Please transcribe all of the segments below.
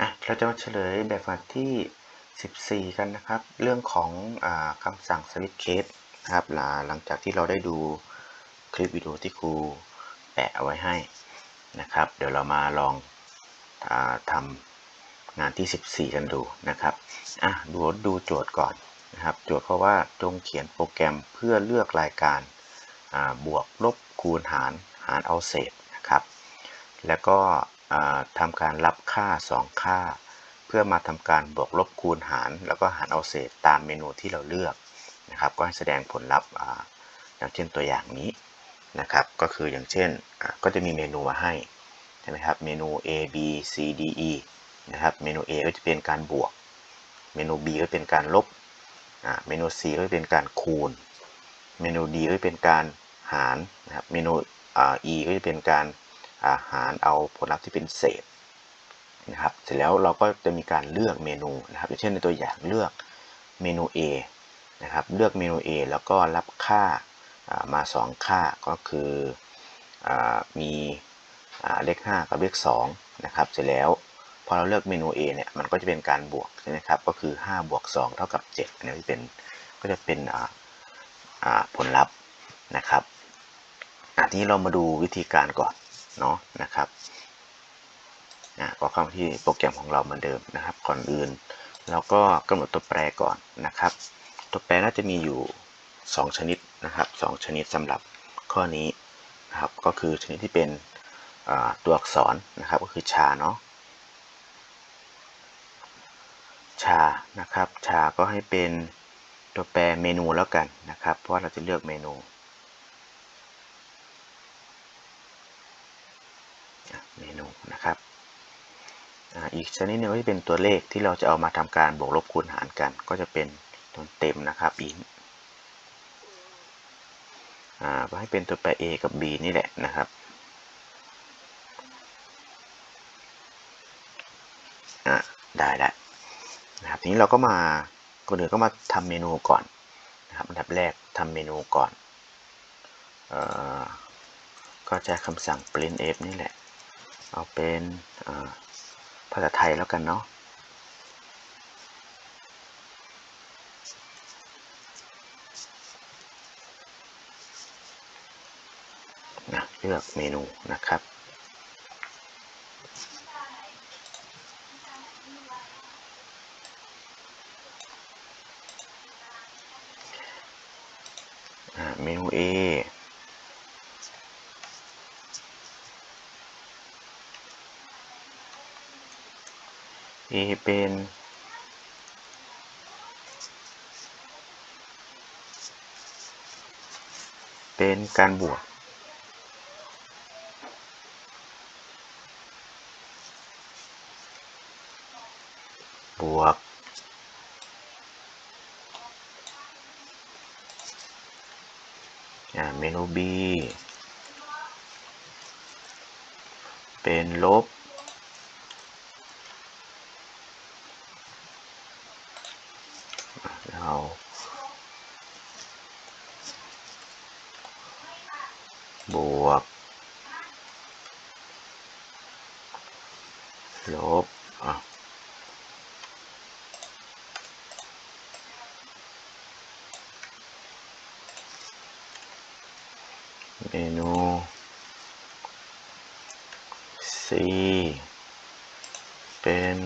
อะเราจะมาเฉลยแบบฝึกที่ 14 กันนะครับ เรื่องของอคำสั่งสวิตเคสนะครับหลังจากที่เราได้ดูคลิปวิดีโอที่ครูแปะเอาไว้ให้นะครับ เดี๋ยวเรามาลองอทำงานที่ 14 กันดูนะครับอะดูดูโจทย์ก่อนนะครับ โจทย์เขาะว่าจงเขียนโปรแกรมเพื่อเลือกรายการบวกลบคูณหารหารเอาเศษนะครับ แล้วก็ ทำการรับค่า 2 ค่า เพื่อมาทำการบวกลบคูณหาร แล้วก็หารเอาเศษตามเมนูที่เราเลือกนะครับ ก็ให้แสดงผลลัพธ์อย่างเช่นตัวอย่างนี้นะครับ ก็คืออย่างเช่นก็จะมีเมนูมาให้ใช่ไหมครับ เมนู A B C D E นะครับ เมนู A ก็จะเป็นการบวก เมนู B ก็เป็นการลบ เมนู C ก็เป็นการคูณ เมนู D ก็เป็นการหารนะครับ เมนู E ก็จะเป็นการ อาหารเอาผลลัพธ์ที่เป็นเศษนะครับ เสร็จแล้วเราก็จะมีการเลือกเมนูนะครับอย่างเช่นในตัวอย่างเลือกเมนู A นะครับ เลือกเมนู A แล้วก็รับค่ามา 2 ค่าก็คืออมีเลข 5 กับเลข2นะครับ เสร็จแล้วพอเราเลือกเมนู A เนี่ย มันก็จะเป็นการบวกใช่ไหมครับ ก็คือ5บวก2เท่ากับ7อันนี้จะเป็นก็จะเป็นผลลัพธ์นะครับทีนี้เรามาดูวิธีการก่อน เนาะนะครับก็เข้ามาที่โปรแกรมของเราเหมือนเดิมนะครับ ก่อนอื่น เราก็กำหนดตัวแปรก่อนนะครับ ตัวแปรน่าจะมีอยู่ 2 ชนิดนะครับ 2 ชนิดสำหรับข้อนี้นะครับ ก็คือชนิดที่เป็นตัวอักษรนะครับ ก็คือชาเนาะชานะครับ ชาก็ให้เป็นตัวแปรเมนูแล้วกันนะครับ เพราะว่าเราจะเลือกเมนู เมนูนะครับอีกชนิดหนึ่งก็จะเป็นตัวเลขที่เราจะเอามาทำการบวกลบคูณหารกัน ก็จะเป็นตัวเต็มนะครับอินให้เป็นตัวแปร a กับ b นี่แหละนะครับได้แล้วนะครับทีนี้เราก็มาก่อนอื่นก็มาทำเมนูก่อนนะครับอันดับแรกทำเมนูก่อนออก็ใช้คำสั่ง printf นี่แหละ เอาเป็นภาษาไทยแล้วกันเนาะนะเลือกเมนูนะครับเมนู A A เป็น เป็นการบวก บวก เมนู B เป็นลบเรา บวก ลบอะเมนู C เป็น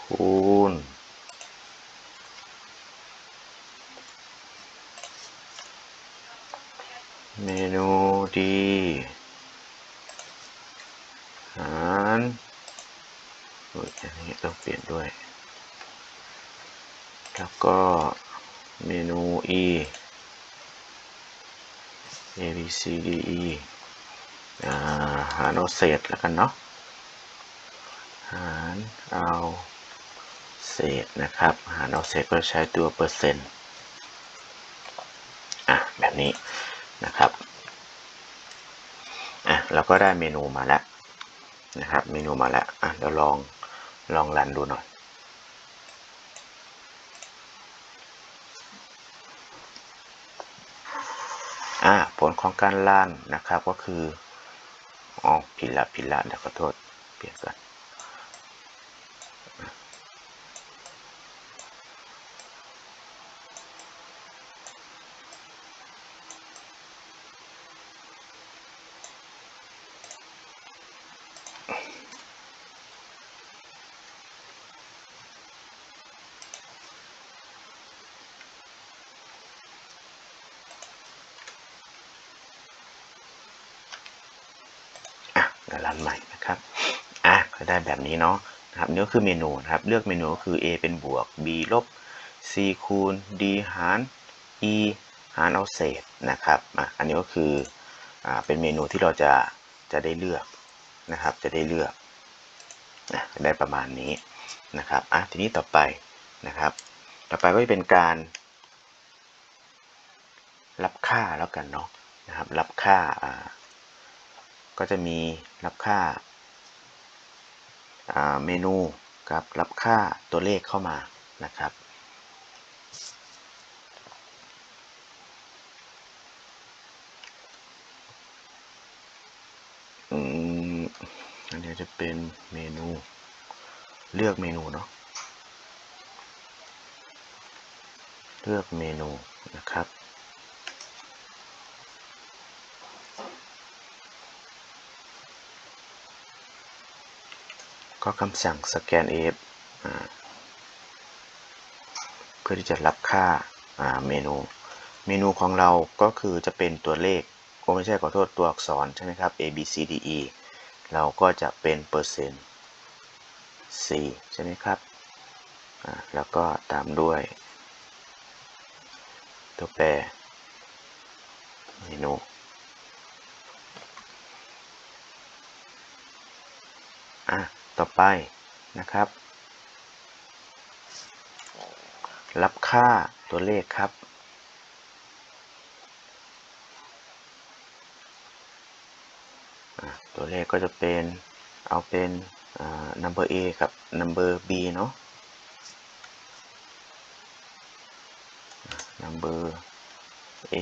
คูณเมนูดีหารโอ้ยอันนี้ต้องเปลี่ยนด้วย แล้วก็เมนู e a b c d e หารเอาเศษแล้วกันเนาะ หารเอาเศษนะครับ หารเอาเศษก็ใช้ตัวเปอร์เซ็นต์ อะ แบบนี้นะครับ อะ เราก็ได้เมนูมาแล้วนะครับ เมนูมาแล้ว อะ เดี๋ยวลองลองรันดูหน่อย อะผลของการลั่นนะครับก็คืออ๋อผิดละผิดละเดี๋ยวขอโทษเปลี่ยนก่อน รันใหม่นะครับอะก็ได้แบบนี้เนาะนะครับนี่ก็คือเมนูนะครับ เลือกเมนูก็คือ a เป็นบวก b ลบ c คูณ d หาร e หารเอาเศษนะครับอะอันนี้ก็คืออ่าเป็นเมนูที่เราจะจะได้เลือกนะครับ จะได้เลือกนะได้ประมาณนี้นะครับอะทีนี้ต่อไปนะครับ ต่อไปก็จะเป็นการ รับค่าแล้วกันเนาะนะครับ รับค่าอ่า ก็จะมีรับค่าาเมนูกับรับค่าตัวเลขเข้ามานะครับ อืม อันนี้จะเป็นเมนูเลือกเมนูเนาะ เลือกเมนูนะครับ ก็คำสั่งสแกน AF อ่าเพื่อที่จะรับค่าเมนู เมนูของเราก็คือจะเป็นตัวเลขโอ้ไม่ใช่ขอโทษตัวอักษรใช่ไหมครับ A B C D E เราก็จะเป็นเปอร์เซ็นต์ C ใช่ไหมครับ แล้วก็ตามด้วย ตัวแปรเมนู อะ ต่อไปนะครับ รับค่าตัวเลขครับ ตัวเลขก็จะเป็นเอาเป็น number A กับ number B เนาะ number A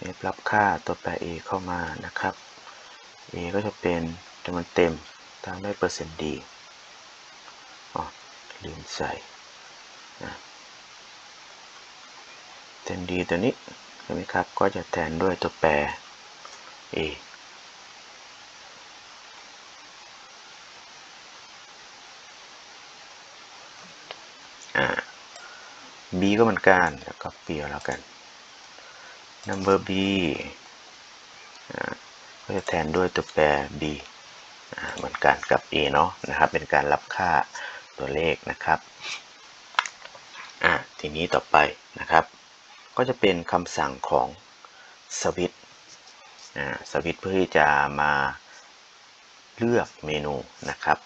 เอฟรับค่าตัวแปร a เข้ามานะครับ a ก็จะเป็นจำนวนเต็มตามด้วยเปอร์เซ็นต์ดีอ๋อลืมใส่นะเต็มดีตัวนี้ใช่ไหมครับ ก็จะแทนด้วยตัวแปร a อ่า b ก็เหมือนกัน แล้วก็เปลี่ยนแล้วกัน number b ก็จะแทนด้วยตัวแปร b เหมือนกันกับ a เนาะนะครับ เป็นการรับค่าตัวเลขนะครับอ่าทีนี้ต่อไปนะครับ ก็จะเป็นคำสั่งของสวิตสวิตเพื่อที่จะมาเลือกเมนูนะครับ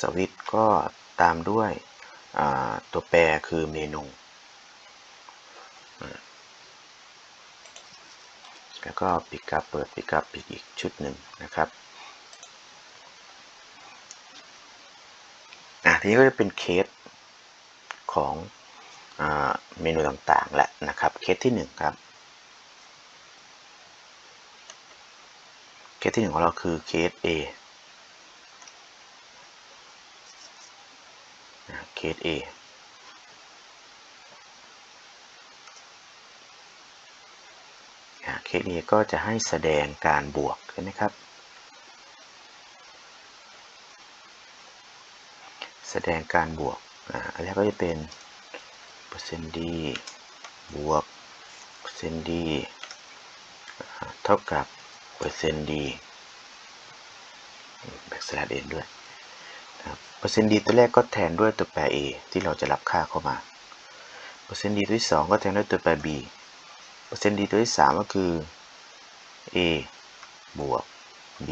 สวิตก็ตามด้วยตัวแปรคือเมนู แล้วก็ปิกับเปิดปิกับปิดอีกชุดหนึ่งนะครับอะทีนี้ก็จะเป็นเคสของอเมนูต่างๆแหละนะครับ เคสที่หนึ่งครับ เคสที่หนึ่งของเราคือเคส A เคส A เคส A ก็จะให้แสดงการบวกใช่ไหมครับ แสดงการบวกอันแรกก็จะเป็นเปอร์เซ็นต์ดีบวกเปอร์เซ็นต์ดีเท่ากับเปอร์เซ็นต์ดีแบกสลัดเองด้วย เปอร์เซ็นต์ดีตัวแรกก็แทนด้วยตัวแปร a ที่เราจะรับค่าเข้ามา เปอร์เซ็นต์ดีตัวที่สองก็แทนด้วยตัวแปร b เปอร์เซ็นต์ดีตัวที่สามก็คือ a บวก b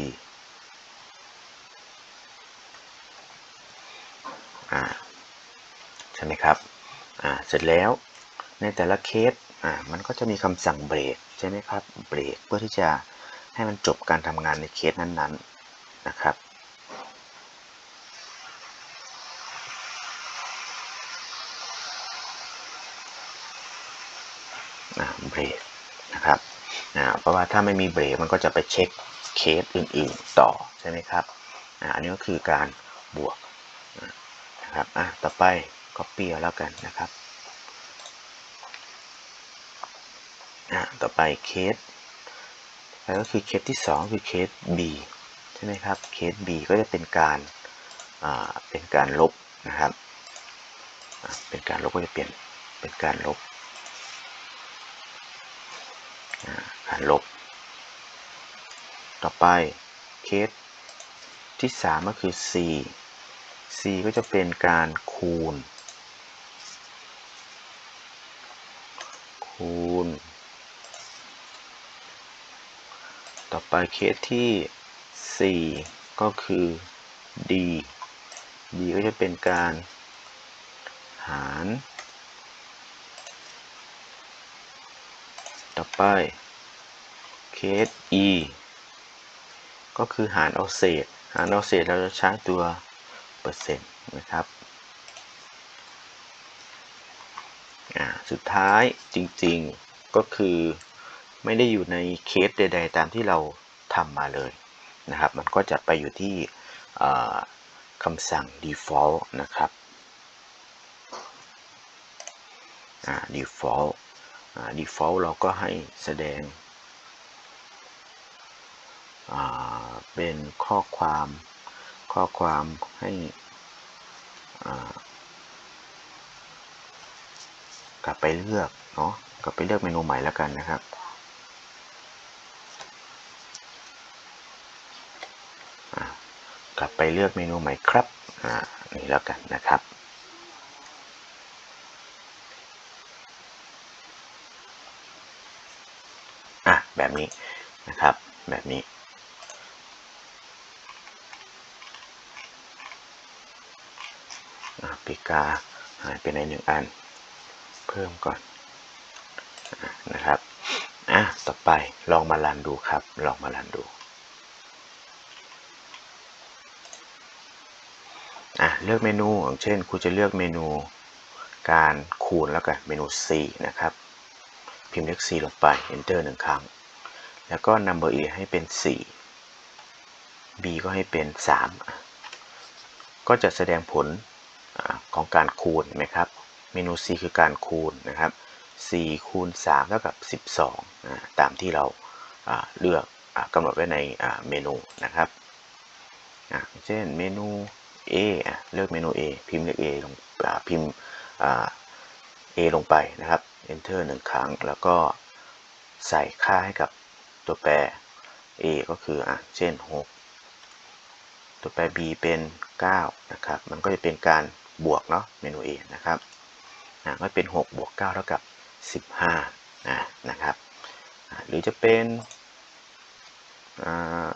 อ่าใช่ไหมครับ อ่า เสร็จแล้วในแต่ละเคส อ่า มันก็จะมีคำสั่งเบรกใช่ไหมครับ เบรกเพื่อที่จะให้มันจบการทำงานในเคสนั้นๆนะครับ เบรกนะครับนะเพราะว่าถ้าไม่มีเบรกมันก็จะไปเช็คเคสอื่นๆต่อใช่ไหมครับอันนี้ก็คือการบวกนะครับอะต่อไป copy แล้วกันนะครับอะต่อไปเคสแล้วก็คือเคสที่ 2 คือเคส B ใช่ไหมครับเคส B ก็จะเป็นการอ่าเป็นการลบนะครับเป็นการลบก็จะเปลี่ยนเป็นการลบอ่าการ ลบ ต่อไปเคสที่ 3 ก็คือ C C ก็จะเป็นการคูณ คูณ ต่อไปเคสที่ 4 ก็คือ D D ก็จะเป็นการหาร ต่อไป เคส E ก็คือหารเอาเศษ หารเอาเศษเราจะใช้ตัวเปอร์เซ็นต์นะครับอ่าสุดท้ายจริงๆก็คือไม่ได้อยู่ในเคสใด ๆ ตามที่เราทำมาเลยนะครับ มันก็จะไปอยู่ที่คำสั่ง default นะครับอ่า default default เราก็ให้แสดง เป็นข้อความข้อความให้กลับไปเลือกเนาะกลับไปเลือกเมนูใหม่แล้วกันนะครับกลับไปเลือกเมนูใหม่ครับนี่แล้วกันนะครับอะแบบนี้นะครับแบบนี้ อะ ปีกาหายไปในหนึ่งอัน เพิ่มก่อนนะครับอะต่อไปลองมาลันดูครับ ลองมาลันดูอะเลือกเมนูอย่างเช่นคุณจะเลือกเมนูการคูณแล้วกันเมนู C นะครับ พิมพ์เลข C ลงไป enter หนึ่งครั้ง แล้วก็ number A ให้เป็น 4 B ก็ให้เป็น 3 ก็จะแสดงผล ของการคูณนไหมครับ เมนู C คือการคูณนะครับ4คูณ3เท่ากับ 12อ่าตามที่เราเลือกกำหนดไว้ในเมนูนะครับเช่นเมนู A เลือกเมนู A พิมพ์เลข A ลงพิมพ์ A ลงไปนะครับ enter หนึ่งครั้ง แล้วก็ใส่ค่าให้กับตัวแปร A ก็คืออะเช่น 6 ตัวแปร B เป็น 9 นะครับ มันก็จะเป็นการ บวกเนาะเมนู A นะครับอะก็เป็น 6 บวก 9 เท่ากับ 15นะนะครับ หรือจะเป็นอ่า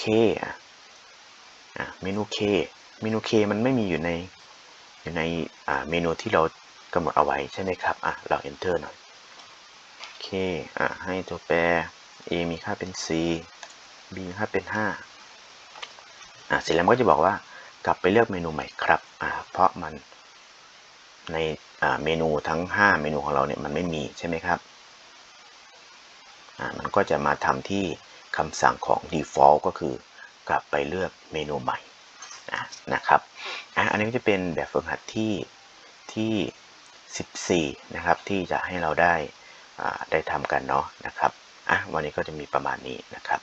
K อะเมนู K เมนู K มันไม่มีอยู่ในอยู่ในเมนูที่เรากำหนดเอาไว้ใช่ไหมครับอะเรา enter หน่อย K อะให้ตัวแปร A มีค่าเป็น4 B มีค่าเป็น 5 อะเสร็จแล้วก็จะบอกว่ากลับไปเลือกเมนูใหม่ครับอะเพราะมันในอ่าเมนูทั้ง 5 เมนูของเราเนี่ยมันไม่มีใช่ไหมครับอะมันก็จะมาทำที่คำสั่งของ default ก็คือกลับไปเลือกเมนูใหม่นะครับอะอันนี้ก็จะเป็นแบบฝึกหัดที่ที่ 14 นะครับที่จะให้เราได้อ่าได้ทำกันเนาะนะครับอะวันนี้ก็จะมีประมาณนี้นะครับ